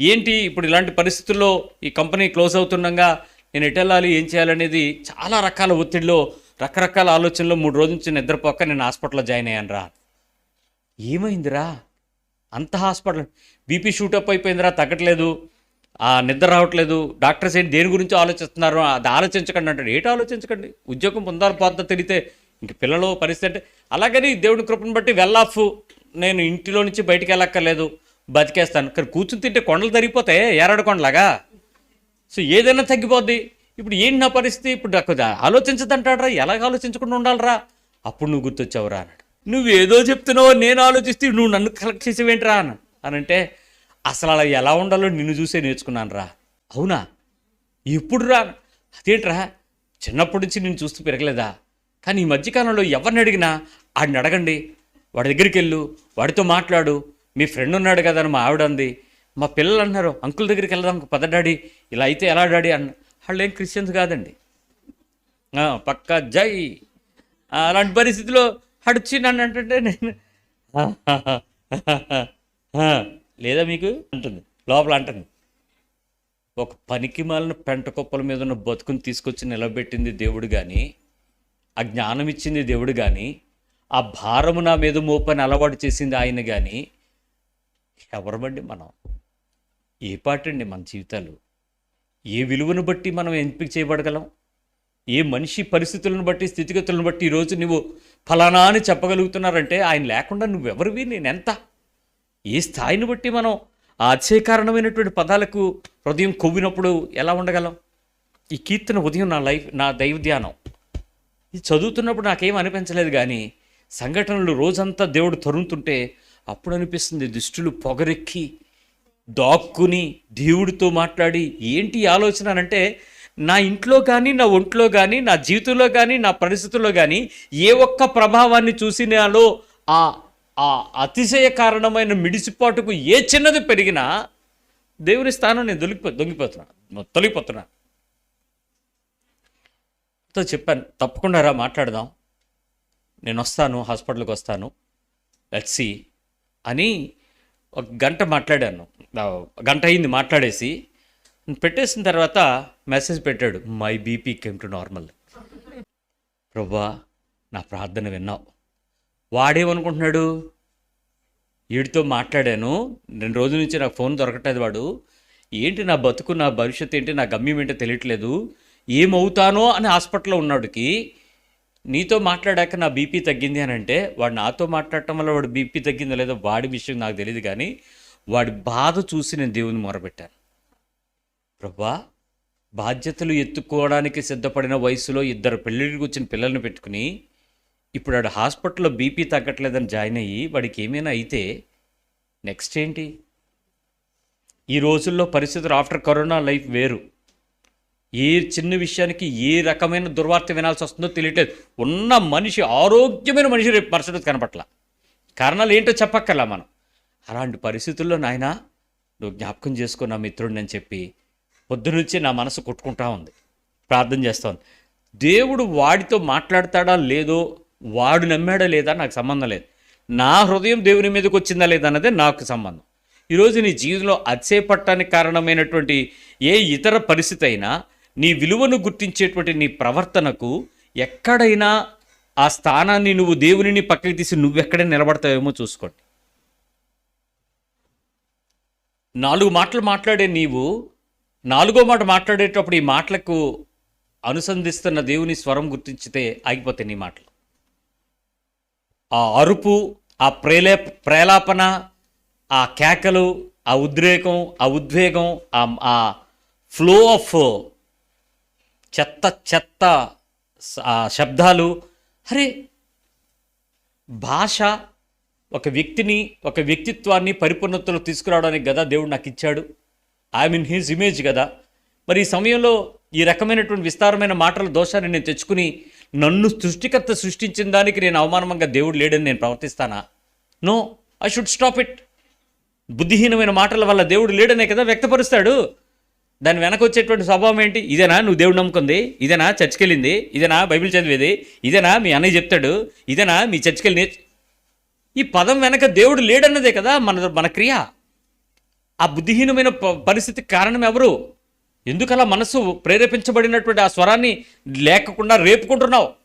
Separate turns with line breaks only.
ఏంటి ఇప్పుడు ఇలాంటి పరిస్థితుల్లో ఈ కంపెనీ క్లోజ్ అవుతుండగా నేను ఎటు వెళ్ళాలి ఏం చేయాలనేది చాలా రకాల ఒత్తిడిలో రకరకాల ఆలోచనలో మూడు రోజుల నుంచి నిద్రపోక నేను హాస్పిటల్లో జాయిన్ అయ్యాను రా. ఏమైందిరా? అంత హాస్పిటల్ బీపీ షూటప్ అయిపోయిందిరా తగ్గట్లేదు. ఆ నిద్ర రావట్లేదు. డాక్టర్స్ ఏంటి దేని గురించి ఆలోచిస్తున్నారు అది ఆలోచించకండి అంటాడు. ఏటో ఆలోచించకండి? ఉద్యోగం పొందాలి పోద్దా తెలితే ఇంక పిల్లలు పరిస్థితి అంటే అలాగని దేవుడి కృపను బట్టి వెల్ ఆఫ్ నేను ఇంటిలో నుంచి బయటికి వెళ్ళక్కర్లేదు. బతికేస్తాను. కానీ కూర్చుని తింటే కొండలు తరిగిపోతాయి ఏరాడు కొండలాగా? సో ఏదైనా తగ్గిపోద్ది. ఇప్పుడు ఏంటి నా పరిస్థితి? ఇప్పుడు నాకు ఆలోచించదంటాడరా? ఎలాగ ఆలోచించకుండా ఉండాలిరా? అప్పుడు నువ్వు గుర్తొచ్చావురా అన్నాడు. నువ్వు ఏదో చెప్తున్నావో నేను ఆలోచిస్తే నువ్వు నన్ను కలెక్ట్ చేసేవేంట్రా అని అనంటే అసలు అలా ఎలా ఉండాలో నిన్ను చూసే నేర్చుకున్నాను రా అవునా? ఎప్పుడు రా అదేంట్రా? చిన్నప్పటి నుంచి నేను చూస్తూ పెరగలేదా? కానీ ఈ మధ్యకాలంలో ఎవరిని అడిగినా ఆడిని అడగండి. వాడి దగ్గరికి వెళ్ళు వాడితో మాట్లాడు మీ ఫ్రెండ్ ఉన్నాడు కదా అని మా ఆవిడ అంది. మా పిల్లలు అన్నారు అంకుల్ దగ్గరికి వెళ్దాం పద డాడీ. ఇలా అయితే ఎలా డాడీ? అన్న వాళ్ళు ఏం క్రిస్టియన్స్ కాదండి. పక్క పక్కా జై. అలాంటి పరిస్థితిలో అడిచి నన్ను అంటే నేను లేదా మీకు? అంటుంది లోపల అంటుంది. ఒక పనికి మాలిన పెంట కుప్పల మీద ఉన్న బతుకుని తీసుకొచ్చి నిలబెట్టింది దేవుడు కానీ ఆ జ్ఞానం ఇచ్చింది దేవుడు కానీ ఆ భారము నా మీద మోపని అలవాటు చేసింది ఆయన కానీ ఎవరమండి మనం? ఏ పాటండి మన జీవితాలు? ఏ విలువను బట్టి మనం ఎంపిక చేయబడగలం? ఏ మనిషి పరిస్థితులను బట్టి స్థితిగతులను బట్టి ఈరోజు నువ్వు ఫలానా అని చెప్పగలుగుతున్నారంటే ఆయన లేకుండా నువ్వెవరివి? ఎంత ఏ స్థాయిని బట్టి మనం ఆశ్చర్యకారణమైనటువంటి పదాలకు హృదయం కొవ్వినప్పుడు ఎలా ఉండగలం? ఈ కీర్తన ఉదయం నా లైఫ్ నా దైవ ధ్యానం. ఇది చదువుతున్నప్పుడు నాకేం అనిపించలేదు కానీ సంఘటనలు రోజంతా దేవుడు తరుముతుంటే అప్పుడు అనిపిస్తుంది దుష్టులు పొగరెక్కి దాక్కుని దేవుడితో మాట్లాడి ఏంటి ఆలోచన? అని అంటే నా ఇంట్లో కానీ నా ఒంట్లో కానీ నా జీవితంలో కానీ నా పరిస్థితుల్లో కానీ ఏ ఒక్క ప్రభావాన్ని చూసినాలో ఆ ఆ అతిశయ కారణమైన మిడిసిపాటుకు ఏ చిన్నది పెరిగినా దేవుని స్థానం నేను దొలికిపో దొంగిపోతున్నా తొలగిపోతున్నా. తో చెప్పాను తప్పకుండా రా మాట్లాడదాం. నేను వస్తాను హాస్పిటల్కి వస్తాను. Let's see. అని ఒక గంట మాట్లాడాను. గంట అయింది మాట్లాడేసి. పెట్టేసిన తర్వాత మెసేజ్ పెట్టాడు my BP came to normal ప్రభా నా ప్రార్థన విన్నావు. వాడేమనుకుంటున్నాడు? వీడితో మాట్లాడాను. రెండు రోజుల నుంచి నాకు ఫోన్ దొరకట్లేదు వాడు. ఏంటి నా బతుకు నా భవిష్యత్తు ఏంటి నా గమ్యం ఏంటో తెలియట్లేదు. ఏమవుతానో అని హాస్పిటల్లో ఉన్నాడుకి. నీతో మాట్లాడాక నా బీపీ తగ్గింది అని అంటే వాడు నాతో మాట్లాడటం వల్ల వాడు బీపీ తగ్గిందో లేదో వాడి విషయం నాకు తెలియదు కానీ వాడి బాధ చూసి నేను దేవుని మొరపెట్టాను. ప్రభా బాధ్యతలు ఎత్తుకోవడానికి సిద్ధపడిన వయసులో ఇద్దరు పెళ్ళిళ్ళకి వచ్చిన పిల్లల్ని పెట్టుకుని ఇప్పుడు వాడు హాస్పిటల్లో బీపీ తగ్గట్లేదని జాయిన్ అయ్యి వాడికి ఏమైనా అయితే నెక్స్ట్ ఏంటి? ఈ రోజుల్లో పరిస్థితులు ఆఫ్టర్ కరోనా లైఫ్ వేరు. ఏ చిన్న విషయానికి ఏ రకమైన దుర్వార్త వినాల్సి వస్తుందో తెలియట్లేదు. ఉన్న మనిషి ఆరోగ్యమైన మనిషి రేపు మరుసటి కనపట్ల. కారణాలు ఏంటో చెప్పక్కర్లా మనం. అలాంటి పరిస్థితుల్లో నాయన నువ్వు జ్ఞాపకం చేసుకో నా మిత్రుడిని అని చెప్పి పొద్దునుంచి నా మనసు కొట్టుకుంటా ఉంది. ప్రార్థన చేస్తోంది దేవుడు వాడితో మాట్లాడతాడా లేదో వాడు నమ్మాడా లేదా నాకు సంబంధం లేదు. నా హృదయం దేవుని మీదకి వచ్చిందా లేదా నాకు సంబంధం. ఈరోజు నీ జీవితంలో అతిశయపట్టానికి కారణమైనటువంటి ఏ ఇతర పరిస్థితి అయినా నీ విలువను గుర్తించేటువంటి నీ ప్రవర్తనకు ఎక్కడైనా ఆ స్థానాన్ని నువ్వు దేవునిని పక్కకి తీసి నువ్వెక్కడ నిలబడతావేమో చూసుకోండి. నాలుగు మాటలు మాట్లాడే నీవు నాలుగో మాట మాట్లాడేటప్పుడు ఈ మాటలకు అనుసంధిస్తున్న దేవుని స్వరం గుర్తించితే ఆగిపోతాయి నీ మాటలు. ఆ అరుపు ఆ ప్రేలే ప్రేలాపన ఆ కేకలు ఆ ఉద్రేకం ఆ ఉద్వేగం ఆ ఆ ఫ్లో ఆఫ్ చెత్త చెత్త శబ్దాలు. అరే భాష ఒక వ్యక్తిని ఒక వ్యక్తిత్వాన్ని పరిపూర్ణతలో తీసుకురావడానికి కదా దేవుడు నాకు ఇచ్చాడు ఐ మీన్ హీజ్ ఇమేజ్ కదా మరి ఈ సమయంలో ఈ రకమైనటువంటి విస్తారమైన మాటల దోషాన్ని నేను తెచ్చుకుని నన్ను సృష్టికర్త సృష్టించిన దానికి నేను అవమానంగా దేవుడు లేడని నేను ప్రవర్తిస్తానా? No I should stop it బుద్ధిహీనమైన మాటల వల్ల దేవుడు లేడనే కదా వ్యక్తపరుస్తాడు. దాని వెనక వచ్చేటువంటి స్వభావం ఏంటి? ఇదేనా నువ్వు దేవుడు నమ్ముకుంది? ఇదేనా చర్చికి వెళ్ళింది ఇదేనా బైబిల్ చదివేది? ఇదేనా మీ అన్నయ్య చెప్తాడు? ఇదేనా మీ చర్చికి వెళ్ళి ఈ పదం వెనక దేవుడు లేడన్నదే కదా మన మన క్రియ. ఆ బుద్ధిహీనమైన ప- పరిస్థితికి కారణం ఎవరు? ఎందుకలా మనసు ప్రేరేపించబడినటువంటి ఆ స్వరాన్ని లేకుండా రేపుకుంటున్నావు?